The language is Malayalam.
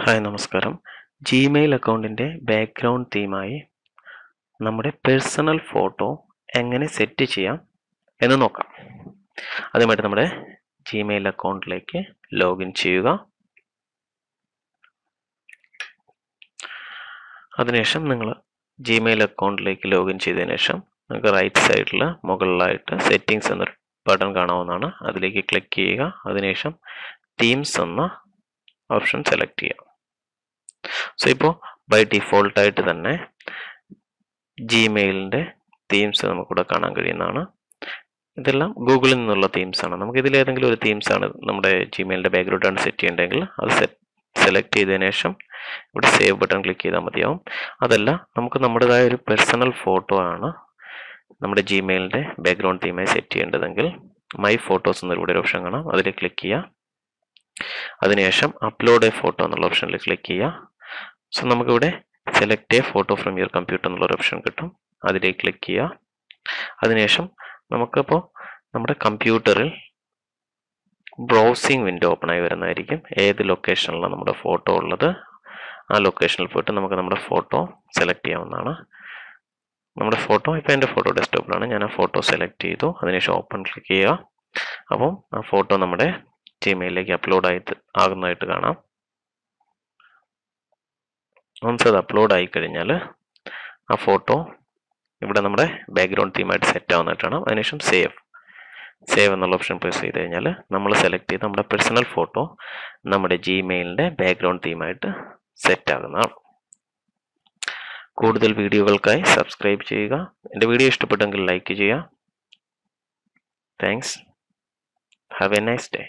ഹായ് നമസ്കാരം. ജിമെയിൽ അക്കൗണ്ടിന്റെ ബാക്ക്ഗ്രൗണ്ട് തീമായി നമ്മുടെ പേഴ്സണൽ ഫോട്ടോ എങ്ങനെ സെറ്റ് ചെയ്യാം എന്ന് നോക്കാം. ആദ്യമായിട്ട് നമ്മുടെ ജിമെയിൽ അക്കൗണ്ടിലേക്ക് ലോഗിൻ ചെയ്യുക. അതിനുശേഷം നിങ്ങൾ ജിമെയിൽ അക്കൗണ്ടിലേക്ക് ലോഗിൻ ചെയ്തതിന് ശേഷം നിങ്ങൾക്ക് റൈറ്റ് സൈഡിൽ മുകളിലായിട്ട് സെറ്റിങ്സ് എന്നൊരു ബട്ടൺ കാണാവുന്നതാണ്. അതിലേക്ക് ക്ലിക്ക് ചെയ്യുക. അതിനുശേഷം തീംസ് എന്ന ഓപ്ഷൻ സെലക്ട് ചെയ്യാം. സോ ഇപ്പോൾ ബൈ ഡിഫോൾട്ടായിട്ട് തന്നെ ജിമെയിലിന്റെ തീംസ് നമുക്കിവിടെ കാണാൻ കഴിയുന്നതാണ്. ഇതെല്ലാം ഗൂഗിളിൽ നിന്നുള്ള തീംസ് ആണ്. നമുക്ക് ഇതിലേതെങ്കിലും ഒരു തീംസ് ആണ് നമ്മുടെ ജിമെയിലിന്റെ ബാക്ക്ഗ്രൗണ്ട് ആണ് സെറ്റ് ചെയ്യേണ്ടതെങ്കിൽ അത് സെലക്ട് ചെയ്തതിന് ശേഷം ഇവിടെ സേവ് ബട്ടൺ ക്ലിക്ക് ചെയ്താൽ മതിയാവും. അതല്ല നമുക്ക് നമ്മുടേതായ ഒരു പേഴ്സണൽ ഫോട്ടോ ആണ് നമ്മുടെ ജിമെയിലിന്റെ ബാക്ക്ഗ്രൗണ്ട് തീമായി സെറ്റ് ചെയ്യേണ്ടതെങ്കിൽ മൈ ഫോട്ടോസ് എന്നൊരു ഓപ്ഷൻ കാണാം. അതിൽ ക്ലിക്ക് ചെയ്യുക അതിനുശേഷം അപ്ലോഡ് എ ഫോട്ടോ എന്നുള്ള ഓപ്ഷനിൽ ക്ലിക്ക് ചെയ്യുക. സോ നമുക്കിവിടെ select a photo from your computer എന്നുള്ളൊരു ഓപ്ഷൻ കിട്ടും. അതിലേക്ക് ക്ലിക്ക് ചെയ്യുക. അതിനുശേഷം നമുക്കിപ്പോൾ നമ്മുടെ കമ്പ്യൂട്ടറിൽ ബ്രൗസിംഗ് വിൻഡോ ഓപ്പണായി വരുന്നതായിരിക്കും. ഏത് ലൊക്കേഷനിലാണ് നമ്മുടെ ഫോട്ടോ ഉള്ളത്? ആ ലൊക്കേഷനിൽ പോയിട്ട് നമുക്ക് നമ്മുടെ ഫോട്ടോ സെലക്ട് ചെയ്യാവുന്നതാണ്. നമ്മുടെ ഫോട്ടോ ഇപ്പോൾ എന്റെ ഫോട്ടോ ഡെസ്ക്ടോപ്പിലാണ് ഞാൻ ആ ഫോട്ടോ സെലക്ട് ചെയ്തു. അതിനുശേഷം ഓപ്പൺ ക്ലിക്ക് ചെയ്യുക. അപ്പം ആ ഫോട്ടോ നമ്മുടെ ജിമെയിലിലേക്ക് അപ്ലോഡ് ആയിട്ട് ആകുന്നതായിട്ട് കാണാം. വൺസ് അത് അപ്ലോഡ് ആയി കഴിഞ്ഞാൽ ആ ഫോട്ടോ ഇവിടെ നമ്മുടെ ബാക്ക്ഗ്രൗണ്ട് തീമായിട്ട് സെറ്റ് ആവുന്നതായിട്ട് കാണാം. അതിനുശേഷം സേവ് സേവ് എന്നുള്ള ഓപ്ഷൻ പ്രസ് ചെയ്ത് കഴിഞ്ഞാൽ നമ്മൾ സെലക്ട് ചെയ്ത് നമ്മുടെ പേഴ്സണൽ ഫോട്ടോ നമ്മുടെ ജിമെയിലിന്റെ ബാക്ക്ഗ്രൗണ്ട് തീമായിട്ട് സെറ്റ് ആകുന്നതാണ്. കൂടുതൽ വീഡിയോകൾക്കായി സബ്സ്ക്രൈബ് ചെയ്യുക. എന്റെ വീഡിയോ ഇഷ്ടപ്പെട്ടെങ്കിൽ ലൈക്ക് ചെയ്യുക. Thanks have a nice day